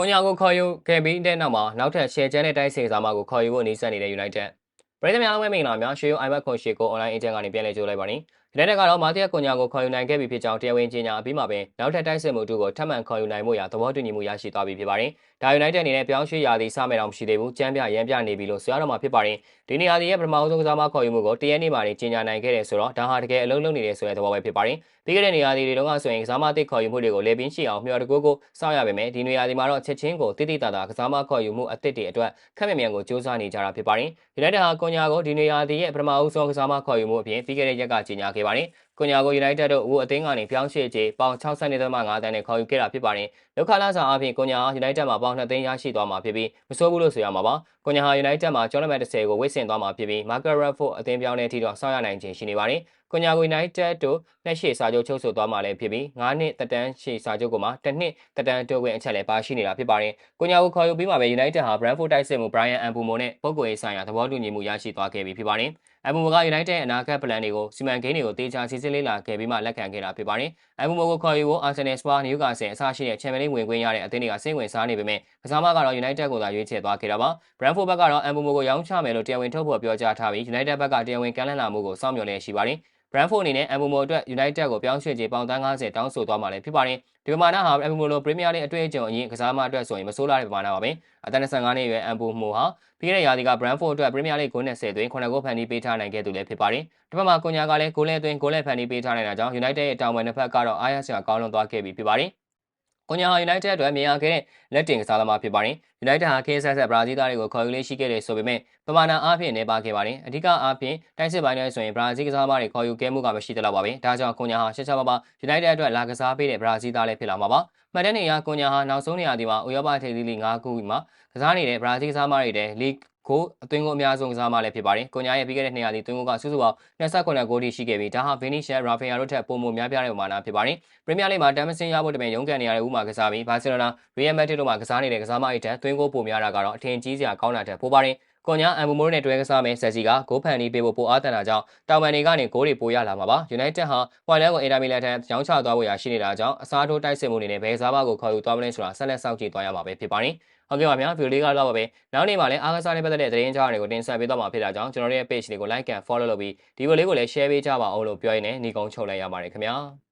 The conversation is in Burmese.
ကွန်ညာကိုခေါ်ယူခဲ့ပြီးတဲ့နောက်မှာနောက်ထပ်ရှယ်ချန်နဲ့တိုက်စစ်စားမကိုခေါ်ယူဖို့အနည်းဆက်နေတဲ့ United ပြည်သူများလုံးဝမင်္ဂလာများရွှေရိုး iMac ခွန်ရှေကို online agent ကနေပြန်လည်ကြိုးလိုက်ပါနေ။ United ကတော့မာတီယာကွန်ညာကိုခေါ်ယူနိုင်ခဲ့ပြီဖြစ်ကြောင်းတရားဝင်ကြေညာအပြီးမှာပဲနောက်ထပ်တိုက်စစ်မှုတို့ကိုထပ်မံခေါ်ယူနိုင်မှုရာသဘောတူညီမှုရရှိသွားပြီဖြစ်ပါတယ်။ဒါ United အနေနဲ့ပြောင်းရွှေ့ရာသီစမဲ့တော်မရှိသေးဘူး။ကြမ်းပြရမ်းပြနေပြီလို့ဆိုရတော့မှာဖြစ်ပါတယ်။ဒီနေရာဒီရဲ့ပထမဆုံးကစားမခေါ်ယူမှုကိုတရက်နေ့မှာနေကြေညာနိုင်ခဲ့တယ်ဆိုတော့ဒါဟာတကယ်အလုံးလုံးနေတဲ့ဆိုတဲ့သဘောပဲဖြစ်ပါတယ်။ပြီးခဲ့တဲ့နေရာဒီတွေတုန်းကဆိုရင်ကစားမတစ်ခေါ်ယူမှုတွေကိုလေပင်းရှိအောင်မျှော်တကူကိုစောင့်ရပါမယ်။ဒီနေရာဒီမှာတော့ချက်ချင်းကိုတိတိတသာကစားမခေါ်ယူမှုအသစ်တွေအတွက်ခက်မြမြန်ကိုစူးစမ်းနေကြတာဖြစ်ပါတယ်။ United ဟာကွန်ညာကိုဒီနေရာဒီရဲ့ပထမဆုံးကစားမခေါ်ယူမှုအပြင်ပြီးခဲ့တဲ့ရက်ကကြေညာခဲ့ပါတယ်။ကွန်ညာကို United တို့ဦးအသင်းကနေပြောင်းရွှေ့ခြေပေါင်62.5တန်းနဲ့ခေါ်ယူခဲ့တာဖြစ်ပါတယ်။လောက်ခလာစာအပြင်ကွန်ညာဟာ United မှာပေါင်2သိန်းရရှိသွားမှာဖြစ်ပြီးမဆိုးဘူးလို့ဆိုရမှာပါ။ကွန်ညာဟာ United မှာကျော်နံပါတ်10ကိုဝစ်ဆင်သွားမှာဖြစ်ပြီး Marcus Rashford အသင်းပြောင်းတဲ့အထိတော့ဆောင်းရနိုင်ခြင်းရှိနေပါတယ်။ ကွန်ညာကို United တို့လက်ရှိစာချုပ်ချုပ်ဆိုသွားမှာလည်းဖြစ်ပြီး9နှစ်တက်တန်းရှိစာချုပ်ကိုမှတစ်နှစ်တက်တန်းတိုးဝင်အချက်လည်းပါရှိနေတာဖြစ်ပါတယ်။ကွန်ညာကိုခေါ်ယူပြီးမှပဲ United ဟာ Brentford တိုက်စစ်မှု Brian Mbeumo နဲ့ပုဂ္ဂိုလ်ရေးဆိုင်ရာသဘောတူညီမှုရရှိသွားခဲ့ပြီဖြစ်ပါတယ်။ Mbeumo က United ရဲ့အနာဂတ်ပလန်တွေကိုစီမံကိန်းတွေကိုတေချာစစ်စစ်လေးလာခဲ့ပြီးမှလက်ခံခဲ့တာဖြစ်ပါတယ်။ Mbeumo ကိုခေါ်ယူဖို့ Arsenal, Spurs, Newcastle အစရှိတဲ့ Champions League ဝင်ခွင့်ရတဲ့အသင်းတွေကစိတ်ဝင်စားနေပေမဲ့ကစားမကတော့ United ကိုသာရွေးချယ်သွားခဲ့တာပါ။ Brentford ဘက်ကတော့ Mbeumo ကိုရောင်းချမယ်လို့တရားဝင်ထုတ်ဖော်ပြောကြားထားပြီး United ဘက်ကတရားဝင်ကမ်းလှမ်းလာမှုကိုစောင့်မျှော်လျက်ရှိပါတယ်။ Brentford အနေနဲ့ Mbeumo အတွက် United ကိုပြောင်းရွှေ့ခြေပေါင်တန်း90တောင်းဆိုသွားမှာလည်းဖြစ်ပါတယ်။ဒီပမာဏဟာ Mbeumo လို Premier League အတွေ့အကြုံအရင်ကစားမအတွက်ဆိုရင်မဆိုးလာတဲ့ပမာဏပါပဲ။အသက်25နှစ်အရွယ် Mbeumo ဟာပြီးခဲ့တဲ့ရာသီက Brentford အတွက် Premier League ဂိုး20သွင်း9ဂိုးဖန်တီးပေးထားနိုင်ခဲ့သူလည်းဖြစ်ပါတယ်။ဒီဘက်မှာကွန်ညာကလည်းဂိုးလဲသွင်းဂိုးလဲဖန်တီးပေးထားနိုင်တာကြောင့် United ရဲ့တောင်ပံတစ်ဖက်ကတော့အားရစရာကောင်းလွန်သွားခဲ့ပြီဖြစ်ပါတယ်။ ကွန်ညာဟာ United အတွက်မြင်ရခဲ့တဲ့လက်တင်ကစားသမားဖြစ်ပါတယ်။ United ဟာခေတ်ဆက်ဆက်ဘရာဇီးသားတွေကိုခေါ်ယူလေးရှိခဲ့တယ်ဆိုပေမဲ့ပမာဏအားဖြင့်နေပါခဲ့ပါတယ်။အဓိကအားဖြင့်တိုက်စစ်ပိုင်းတွေဆိုရင်ဘရာဇီးကစားသမားတွေခေါ်ယူခဲ့မှုကမရှိသလောက်ပါပဲ။ဒါကြောင့်ကွန်ညာဟာရှက်ချပါပါ United အတွက်လာကစားပေးတဲ့ဘရာဇီးသားလည်းဖြစ်လာမှာပါ။မှတ်တမ်းနေရကွန်ညာဟာနောက်ဆုံးနေရာဒီမှာဥရောပထိပ်သီးလိ၅ခုမှာကစားနေတဲ့ဘရာဇီးကစားသမားတွေတဲ့လီဂ် ကိုအသွင်းကိုအများဆုံးကစားမလည်းဖြစ်ပါတယ်။ကွန်ညာရဲ့ပြီးခဲ့တဲ့200ဒီသွင်းကိုကစုစုပေါင်း29ဂိုးထိရှိခဲ့ပြီးဒါဟာဗင်းနီရှယ်ရာဖီယာတို့ထက်ပိုမိုများပြားတဲ့ပမာဏဖြစ်ပါတယ်။ပရီးမီးယားလိဂ်မှာတမ်မစင်ရဖို့တမင်ရုန်းကန်နေရတဲ့ဦးမှာကစားပြီးဘာစီလိုနာ၊ရီယယ်မက်ဒရစ်တို့မှာကစားနေတဲ့ကစားမအိတ်ထက်သွင်းကိုပိုများတာကတော့အထင်ကြီးစရာကောင်းတာထက်ပိုပါတယ်။ ကွန်ညာအမ်ဘူမိုးနဲ့တွဲကစားမယ်ဆက်စီကဂိုးဖန်နီးပေးဖို့ပိုအားတန်တာကြောင့်တောင်ပန်တွေကနေဂိုးတွေပိုရလာမှာပါ။ United ဟာဝိုင်လန်ကိုအင်တာမီလန်ထံရောင်းချသွားဖို့ရရှိနေတာကြောင့်အစားထိုးတိုက်စစ်မှုအနေနဲ့ဘယ်စားပါကိုခေါ်ယူသွားမလဲဆိုတာဆက်လက်စောင့်ကြည့်သွားရမှာပဲဖြစ်ပါတယ်။ဟုတ်ကဲ့ပါဗျာဗီဒီယိုလေးကတော့ပါပဲနောက်နေ့မှာလည်းအားကစားနဲ့ပတ်သက်တဲ့သတင်းကြားတွေကိုတင်ဆက်ပေးသွားမှာဖြစ်တာကြောင့်ကျွန်တော်တို့ရဲ့ page လေးကို like and follow လုပ်ပြီးဒီဗီဒီယိုလေးကိုလည်း share ပေးကြပါအောင်လို့ပြောရင်းနဲ့ညီကုန်းချုပ်လိုက်ရပါတယ်ခင်ဗျာ။